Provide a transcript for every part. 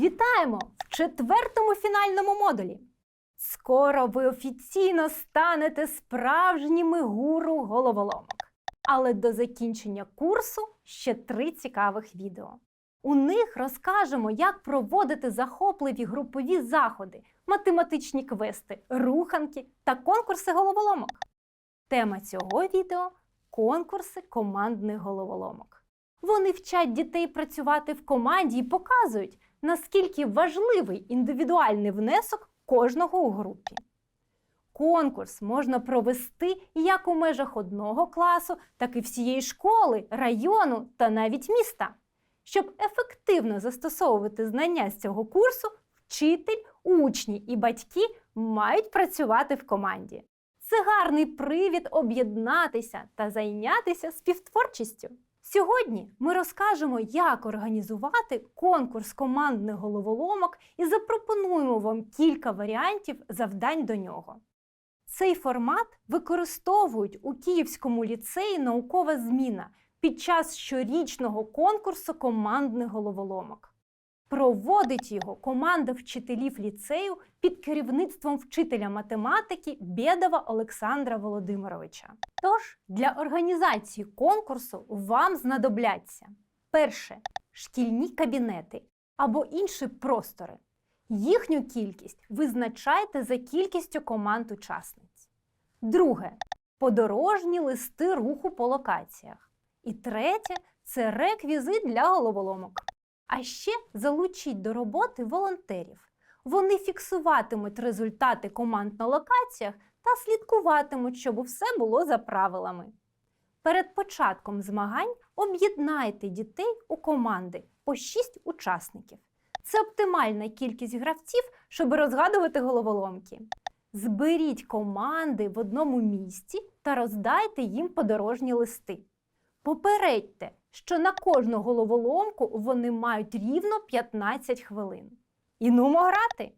Вітаємо в четвертому фінальному модулі. Скоро ви офіційно станете справжніми гуру головоломок. Але до закінчення курсу ще три цікавих відео. У них розкажемо, як проводити захопливі групові заходи, математичні квести, руханки та конкурси головоломок. Тема цього відео конкурси командних головоломок. Вони вчать дітей працювати в команді і показують, наскільки важливий індивідуальний внесок кожного у групі. Конкурс можна провести як у межах одного класу, так і всієї школи, району та навіть міста. Щоб ефективно застосовувати знання з цього курсу, вчитель, учні і батьки мають працювати в команді. Це гарний привід об'єднатися та зайнятися співтворчістю. Сьогодні ми розкажемо, як організувати конкурс командних головоломок і запропонуємо вам кілька варіантів завдань до нього. Цей формат використовують у Київському ліцеї наукова зміна під час щорічного конкурсу командних головоломок. Проводить його команда вчителів ліцею під керівництвом вчителя математики Бєдова Олександра Володимировича. Тож для організації конкурсу вам знадобляться перше шкільні кабінети або інші простори. Їхню кількість визначайте за кількістю команд учасниць. Друге подорожні листи руху по локаціях. І третє це реквізит для головоломок. А ще залучіть до роботи волонтерів. Вони фіксуватимуть результати команд на локаціях та слідкуватимуть, щоб все було за правилами. Перед початком змагань об'єднайте дітей у команди по 6 учасників. Це оптимальна кількість гравців, щоб розгадувати головоломки. Зберіть команди в одному місці та роздайте їм подорожні листи. Попередьте, що на кожну головоломку вони мають рівно 15 хвилин. І нумо грати!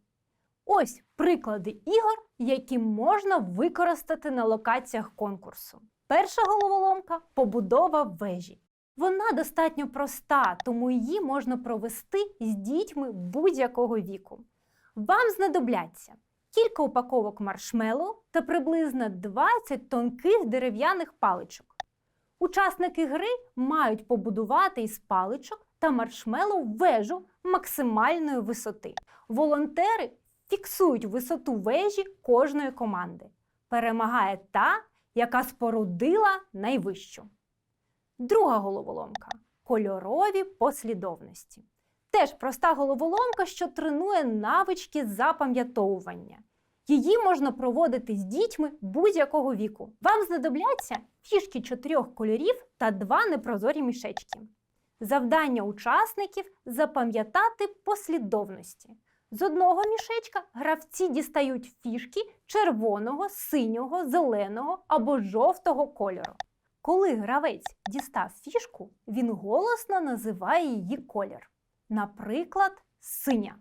Ось приклади ігор, які можна використати на локаціях конкурсу. Перша головоломка побудова вежі. Вона достатньо проста, тому її можна провести з дітьми будь-якого віку. Вам знадобляться кілька упаковок маршмеллоу та приблизно 20 тонких дерев'яних паличок. Учасники гри мають побудувати із паличок та маршмеллоу вежу максимальної висоти. Волонтери фіксують висоту вежі кожної команди. Перемагає та, яка спорудила найвищу. Друга головоломка кольорові послідовності. Теж проста головоломка, що тренує навички запам'ятовування. Її можна проводити з дітьми будь-якого віку. Вам знадобляться фішки чотирьох кольорів та два непрозорі мішечки. Завдання учасників запам'ятати послідовності. З одного мішечка гравці дістають фішки червоного, синього, зеленого або жовтого кольору. Коли гравець дістав фішку, він голосно називає її колір. Наприклад, синя.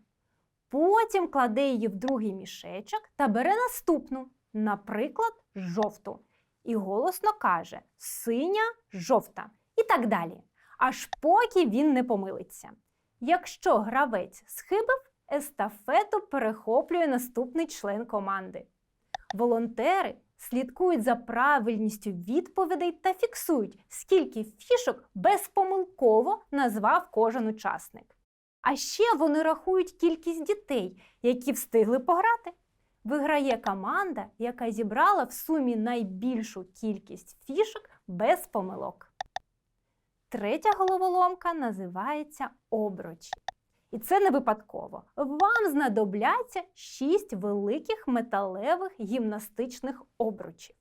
Потім кладе її в другий мішечок та бере наступну, наприклад, жовту. І голосно каже синя, жовта і так далі. Аж поки він не помилиться. Якщо гравець схибив, естафету перехоплює наступний член команди. Волонтери слідкують за правильністю відповідей та фіксують, скільки фішок безпомилково назвав кожен учасник. А ще вони рахують кількість дітей, які встигли пограти. Виграє команда, яка зібрала в сумі найбільшу кількість фішок без помилок. Третя головоломка називається обручі. І це не випадково. Вам знадобляться 6 великих металевих гімнастичних обручів.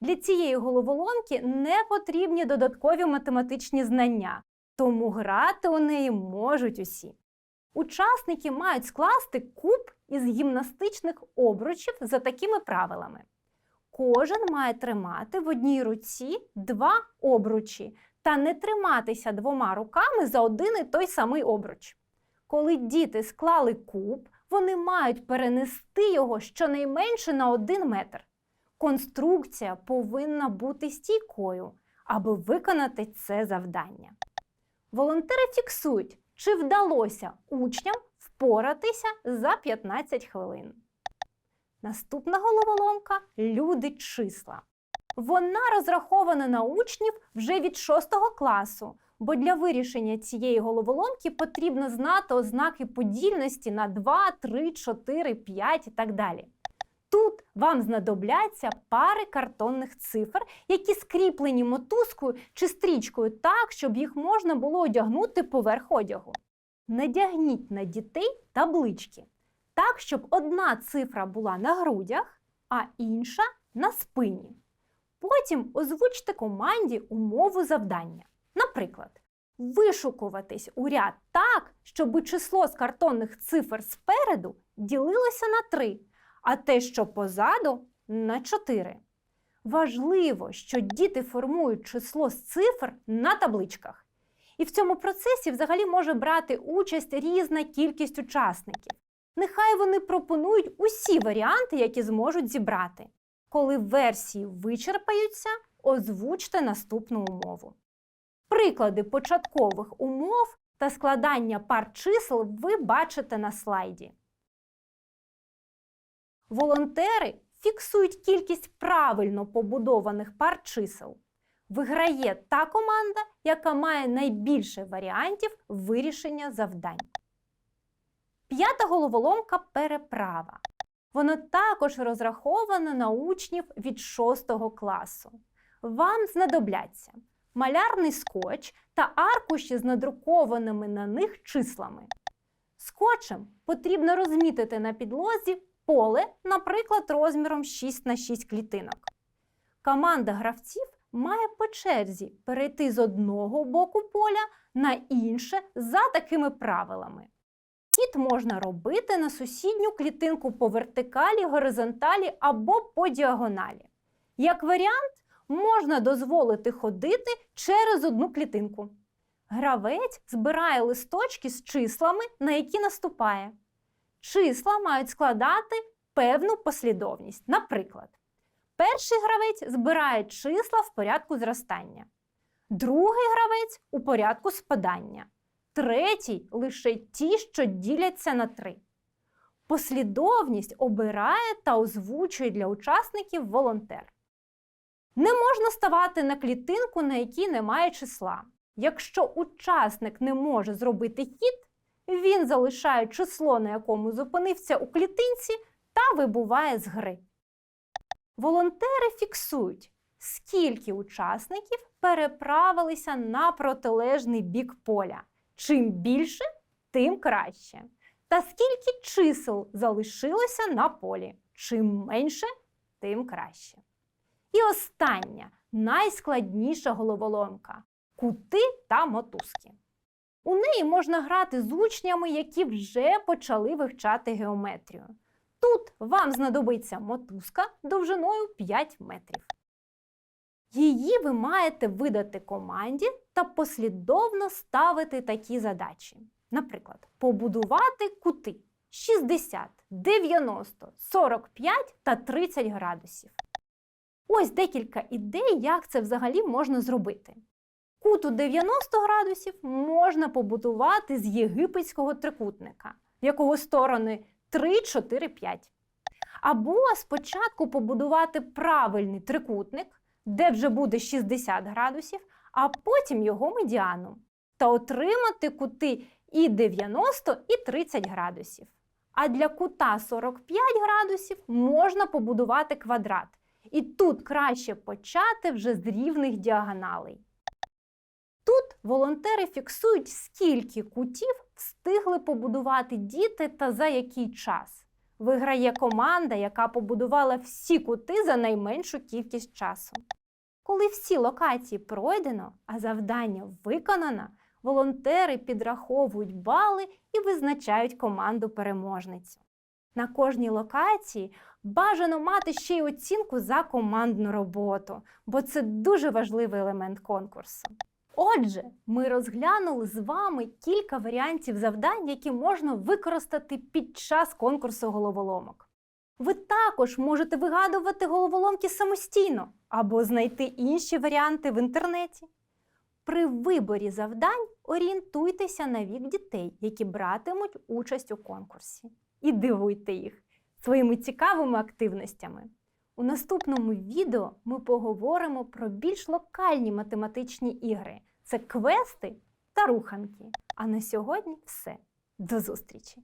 Для цієї головоломки не потрібні додаткові математичні знання, тому грати у неї можуть усі. Учасники мають скласти куб із гімнастичних обручів за такими правилами. Кожен має тримати в одній руці два обручі та не триматися двома руками за один і той самий обруч. Коли діти склали куб, вони мають перенести його щонайменше на один метр. Конструкція повинна бути стійкою, аби виконати це завдання. Волонтери фіксують, чи вдалося учням впоратися за 15 хвилин. Наступна головоломка люди числа. Вона розрахована на учнів вже від 6 класу, бо для вирішення цієї головоломки потрібно знати ознаки подільності на 2, 3, 4, 5 і так далі. Вам знадобляться пари картонних цифр, які скріплені мотузкою чи стрічкою так, щоб їх можна було одягнути поверх одягу. Надягніть на дітей таблички так, щоб одна цифра була на грудях, а інша на спині. Потім озвучте команді умову завдання. Наприклад, вишукуватись у ряд так, щоб число з картонних цифр спереду ділилося на 3, а те, що позаду на 4. Важливо, що діти формують число з цифр на табличках. І в цьому процесі взагалі може брати участь різна кількість учасників. Нехай вони пропонують усі варіанти, які зможуть зібрати. Коли версії вичерпаються, озвучте наступну умову. Приклади початкових умов та складання пар чисел ви бачите на слайді. Волонтери фіксують кількість правильно побудованих пар чисел. Виграє та команда, яка має найбільше варіантів вирішення завдань. П'ята головоломка переправа. Воно також розраховано на учнів від 6 класу. Вам знадобляться малярний скотч та аркуші з надрукованими на них числами. Скотчем потрібно розмітити на підлозі поле, наприклад, розміром 6 на 6 клітинок. Команда гравців має по черзі перейти з одного боку поля на інше за такими правилами. Хід можна робити на сусідню клітинку по вертикалі, горизонталі або по діагоналі. Як варіант, можна дозволити ходити через одну клітинку. Гравець збирає листочки з числами, на які наступає. Числа мають складати певну послідовність. Наприклад, перший гравець збирає числа в порядку зростання, другий гравець у порядку спадання третій лише ті, що діляться на три. Послідовність обирає та озвучує для учасників волонтер. Не можна ставати на клітинку, на якій немає числа. Якщо учасник не може зробити хід, він залишає число, на якому зупинився у клітинці, та вибуває з гри. Волонтери фіксують, скільки учасників переправилися на протилежний бік поля. Чим більше, тим краще. Та скільки чисел залишилося на полі? Чим менше, тим краще. І остання, найскладніша головоломка кути та мотузки. У неї можна грати з учнями, які вже почали вивчати геометрію. Тут вам знадобиться мотузка довжиною 5 метрів. Її ви маєте видати команді та послідовно ставити такі задачі. Наприклад, побудувати кути 60, 90, 45 та 30 градусів. Ось декілька ідей, як це взагалі можна зробити. Кут у 90 градусів можна побудувати з єгипетського трикутника, в якого сторони 3, 4, 5. Або спочатку побудувати правильний трикутник, де вже буде 60 градусів, а потім його медіану, та отримати кути і 90, і 30 градусів. А для кута 45 градусів можна побудувати квадрат. І тут краще почати вже з рівних діагоналей. Волонтери фіксують, скільки кутів встигли побудувати діти та за який час. Виграє команда, яка побудувала всі кути за найменшу кількість часу. Коли всі локації пройдено, а завдання виконано, волонтери підраховують бали і визначають команду переможницю. На кожній локації бажано мати ще й оцінку за командну роботу, бо це дуже важливий елемент конкурсу. Отже, ми розглянули з вами кілька варіантів завдань, які можна використати під час конкурсу головоломок. Ви також можете вигадувати головоломки самостійно або знайти інші варіанти в інтернеті. При виборі завдань орієнтуйтеся на вік дітей, які братимуть участь у конкурсі. І дивуйте їх своїми цікавими активностями. У наступному відео ми поговоримо про більш локальні математичні ігри це квести та руханки. А на сьогодні все. До зустрічі!